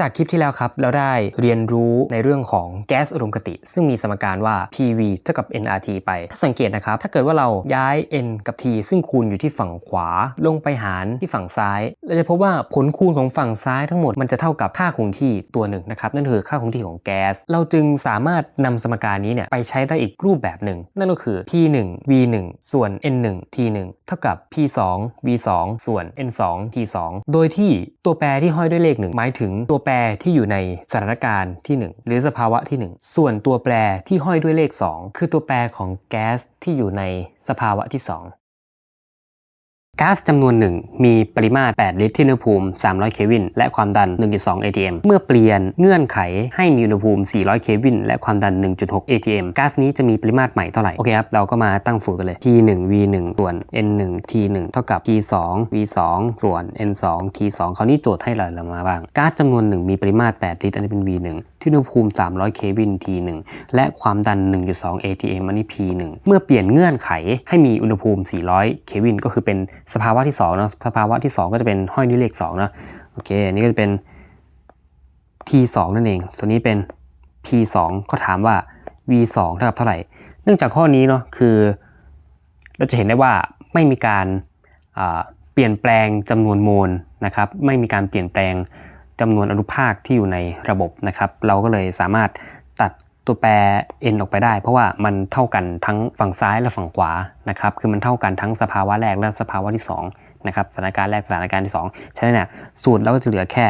จากคลิปที่แล้วครับ เราได้เรียนรู้ในเรื่องของแก๊สอุดมคติ ซึ่งมีสมการว่า PV เท่ากับ nRT ไป ถ้าสังเกตนะครับ ถ้าเกิดว่าเราย้าย n กับ t ซึ่งคูณอยู่ที่ฝั่งขวา ลงไปหารที่ฝั่งซ้าย เราจะพบว่าผลคูณของฝั่งซ้ายทั้งหมดมันจะเท่ากับค่าคงที่ตัวหนึ่งนะครับ นั่นคือค่าคงที่ของแก๊ส เราจึงสามารถนำสมการนี้เนี่ยไปใช้ได้อีกรูปแบบหนึ่ง นั่นก็คือ P1 V1 ส่วน N1 T1 เท่ากับ P2 V2 ส่วน N2 T2 โดยที่ตัวแปรที่ห้อยด้วยเลขหนึ่งหมายถึงตัวแปรที่อยู่ในสถานการณ์ที่ 1 หรือสภาวะที่ 1 ส่วนตัวแปรที่ห้อยด้วยเลข 2 คือตัวแปรของแก๊สที่อยู่ในสภาวะที่ 2 ก๊าซจำนวนหนึ่งมีปริมาตร 8 ลิตรที่อุณหภูมิ 300 เควิน และความดัน 1.2 atm เมื่อเปลี่ยนเงื่อนไขให้มีอุณหภูมิ 400 เควิน และความดัน 1.6 atm ก๊าซนี้จะมีปริมาตรใหม่เท่าไหร่ โอเคครับ เราก็มาตั้งสูตรกันเลย T1 V1 ส่วน N1 T1 เท่ากับ T2 V2 ส่วน N2 T2 คราวนี้โจทย์ให้อะไรเรามาบ้าง ก๊าซจำนวนหนึ่งมีปริมาตร 8 ลิตร อันนี้เป็น V1 ที่อุณหภูมิ 300 เควิน T1 และความดัน 1.2 atm อันนี้ P1 เมื่อเปลี่ยนเงื่อนไขให้มีอุณหภูมิ 400 เควิน ก็คือเป็นสภาวะที่2นะสภาวะที่ 2 ก็จะเป็นห้อยด้วเลข2เนาะโอเคอันนี้ก็จะเป็น T2 นั่นเอง ส่วนนี้เป็น P2 ก็ถามว่า V2 เท่ากับเท่าไหร่ เนื่องจากข้อนี้เนาะคือ เราจะเห็นได้ว่าไม่มีการเปลี่ยนแปลงจำนวนโมลนะครับ ไม่มีการเปลี่ยนแปลงจำนวนอนุภาคที่อยู่ในระบบนะครับ เราก็เลยสามารถตัด ตัวแปร n ออกไปได้ เพราะว่ามันเท่ากันทั้งฝั่งซ้ายและฝั่งขวานะครับคือมันเท่ากันทั้งสภาวะแรกและสภาวะที่2นะครับสถานการณ์แรกสถานการณ์ที่2ฉะนั้นเนี่ยสูตรเราก็จะเหลือแค่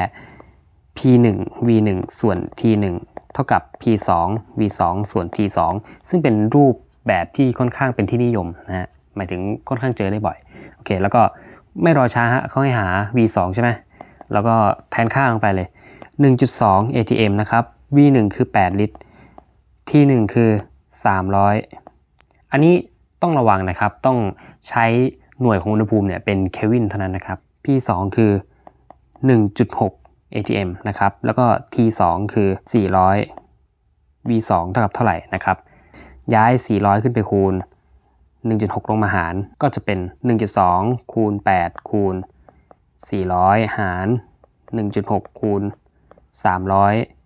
p1 v1 ส่วน t1 เท่ากับ p2 v2 ส่วน t2 ซึ่งเป็นรูปแบบที่ค่อนข้างเป็นที่นิยมนะฮะหมายถึงค่อนข้างเจอได้บ่อยโอเคแล้วก็ไม่รอช้าฮะเขาให้หา v2 ใช่ไหมแล้วก็แทนค่าลงไปเลย 1.2 atm นะครับ v1 คือ 8 ลิตร t1 คือ 300 อันนี้ต้องระวังนะครับ ต้องใช้หน่วยของอุณหภูมิเนี่ยเป็นเควินเท่านั้นนะครับ p2 คือ 1.6 atm นะครับ แล้วก็ t2 คือ 400 v2 เท่ากับเท่าไหร่นะครับ ย้าย 400 ขึ้นไปคูณ 1.6 ลงมาหาร ก็จะเป็น 1.2 คูณ 8 คูณ 400 หาร 1.6 คูณ 300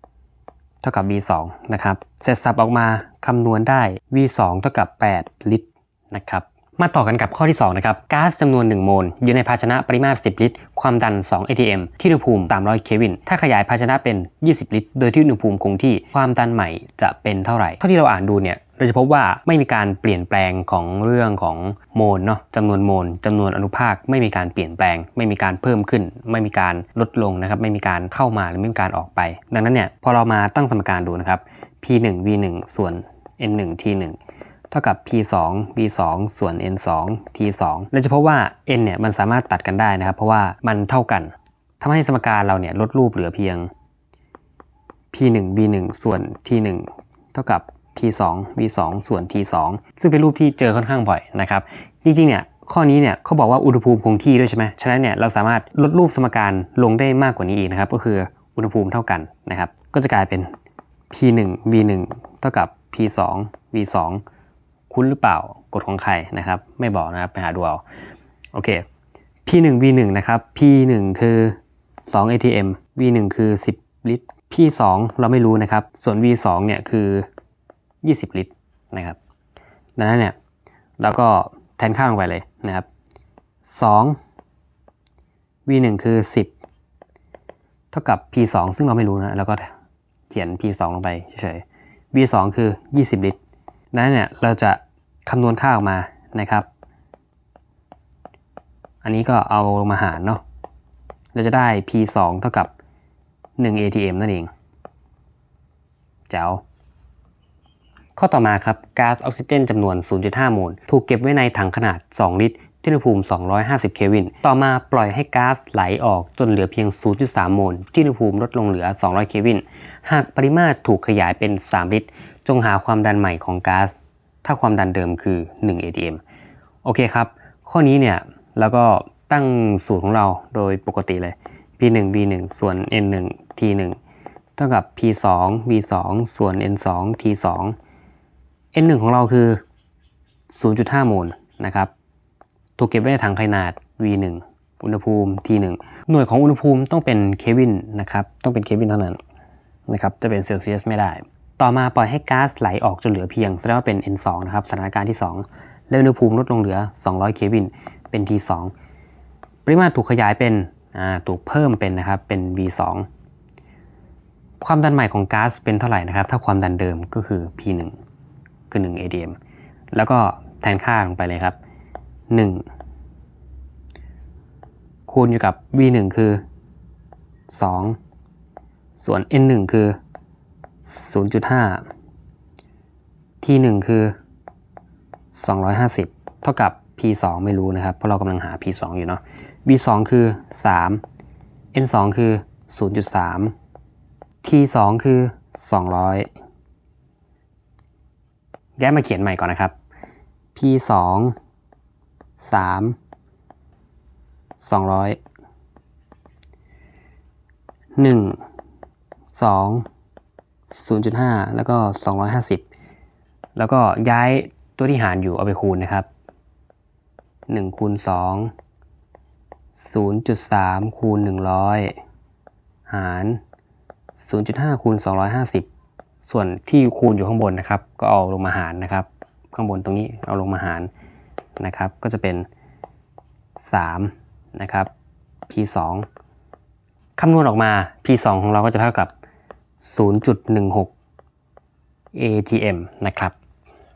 ท่ากับ v2 นะครับเสร็จสับออกมาคำนวณได้ v2 เท่ากับ 8 ลิตรนะครับมาต่อกันกับข้อที่ 2 นะครับก๊าซจำนวน 1 โมล อยู่ในภาชนะปริมาตร 10 ลิตร ความดัน 2 atm ที่อุณหภูมิ 300 เควิน ถ้าขยายภาชนะเป็น 20 ลิตร โดยที่อุณหภูมิคงที่ ความดันใหม่จะเป็นเท่าไหร่ เท่าที่เราอ่านดูเนี่ย เราจะพบว่าไม่มีการเปลี่ยนแปลงของเรื่องของโมลเนาะจำนวนโมลจำนวนอนุภาคไม่มีการเปลี่ยนแปลง ไม่มีการเพิ่มขึ้น ไม่มีการลดลงนะครับ ไม่มีการเข้ามาหรือไม่มีการออกไป ดังนั้นเนี่ยพอเรามาตั้งสมการดูนะครับ p1 v1 ส่วน n1 t1 เท่ากับ p2 v2 ส่วน n2 t2 เราจะพบว่า n เนี่ยมันสามารถตัดกันได้นะครับ เพราะว่ามันเท่ากันทำให้สมการเราเนี่ยลดรูปเหลือเพียง p1 v1 ส่วน t1 เท่ากับ p2 v2 ส่วน t2 ซึ่งเป็นรูปที่เจอค่อนข้างบ่อยนะครับ จริงๆ เนี่ยข้อนี้เนี่ยเขาบอกว่าอุณหภูมิคงที่ด้วยใช่ไหมฉะนั้นเนี่ยเราสามารถลดรูปสมการลงได้มากกว่านี้อีกนะครับ ก็คืออุณหภูมิเท่ากันนะครับ ก็จะกลายเป็น p1 v1 เท่ากับ p2 v2 คุ้นหรือเปล่ากฎของใครนะครับ ไม่บอกนะครับไปหาดูเอาโอเค p1 v1 นะครับ p1 คือ2 atm v1 คือ 10 ลิตร p2 เราไม่รู้นะครับ ส่วน v2 เนี่ยคือ 20 ลิตรนะครับดังนั้นเนี่ยเราก็แทนค่าลงไปเลยนะครับ2 v1 คือ 10 เท่ากับ p2 ซึ่งเราไม่รู้นะแล้วก็เขียน p2 ลงไปเฉยๆ v2 คือ 20 ลิตรดังนั้นเนี่ยเราจะคำนวณค่าออกมานะครับ อันนี้ก็เอาลงมาหารเนาะเราจะได้ P2 เท่ากับ 1 ATM นั่นเองแจ๋ว ข้อต่อมาครับก๊าซออกซิเจนจำนวน 0.5 โมล ถูกเก็บไว้ในถังขนาด 2 ลิตรที่อุณหภูมิ 250 เควิน ต่อมาปล่อยให้ก๊าซไหลออกจนเหลือเพียง 0.3 โมล ที่อุณหภูมิลดลงเหลือ 200 เควิน หากปริมาตรถูกขยายเป็น 3 ลิตร จงหาความดันใหม่ของก๊าซ ถ้าความดันเดิมคือ 1 atm โอเคครับ ข้อนี้เนี่ยแล้วก็ตั้งสูตรของเราโดยปกติเลย p1 v1 ส่วน n1 t1 เท่ากับ p2 v2 ส่วน n2 t2 n1 ของเราคือ 0.5 โมลนะครับถูกเก็บไว้ในถังไขนาด v1 อุณหภูมิ t1 หน่วยของอุณหภูมิต้องเป็นเควินนะครับต้องเป็นเควินเท่านั้นนะครับจะเป็นเซลเซียสไม่ได้ ต่อมาปล่อยให้ก๊าซไหลออกจนเหลือเพียงแสดงว่าเป็น N2 นะครับสถานการณ์ที่ 2 แล้วอุณหภูมิลดลงเหลือ 200 เควินเป็น T2 ปริมาตรถูกขยายเป็นถูกเพิ่มเป็นนะครับเป็น V2 ความดันใหม่ของก๊าซเป็นเท่าไหร่นะครับ ถ้าความดันเดิมก็คือ P1 คือ 1 atm แล้วก็แทนค่าลงไปเลยครับ 1 คูณอยู่กับ v1 คือ 2 ส่วน n1 คือ 0.5 t1 คือ 250 เท่ากับ p2 ไม่รู้นะครับ เพราะเรากำลังหา p2 อยู่เนาะ v2 คือ 3 n2 คือ 0.3 t2 คือ 200 ย้ายมาเขียนใหม่ก่อนนะครับ p สองสามสองร้อยหนึ่งสองศูนย์จุดห้าแล้วก็สองร้อยห้าสิบแล้วก็ย้ายตัวที่หารอยู่เอาไปคูณนะครับหนึ่งคูณสองศูนย์จุดสามคูณหนึ่งร้อยหารศูนย์จุดห้าคูณสองร้อยห้าสิบ ส่วนที่คูณอยู่ข้างบนนะครับ ก็เอาลงมาหารนะครับ ข้างบนตรงนี้เอาลงมาหารนะครับ ก็จะเป็น 3 นะครับ p2 คำนวณออกมา p2 ของเราก็จะเท่ากับ 0.16 atm นะครับ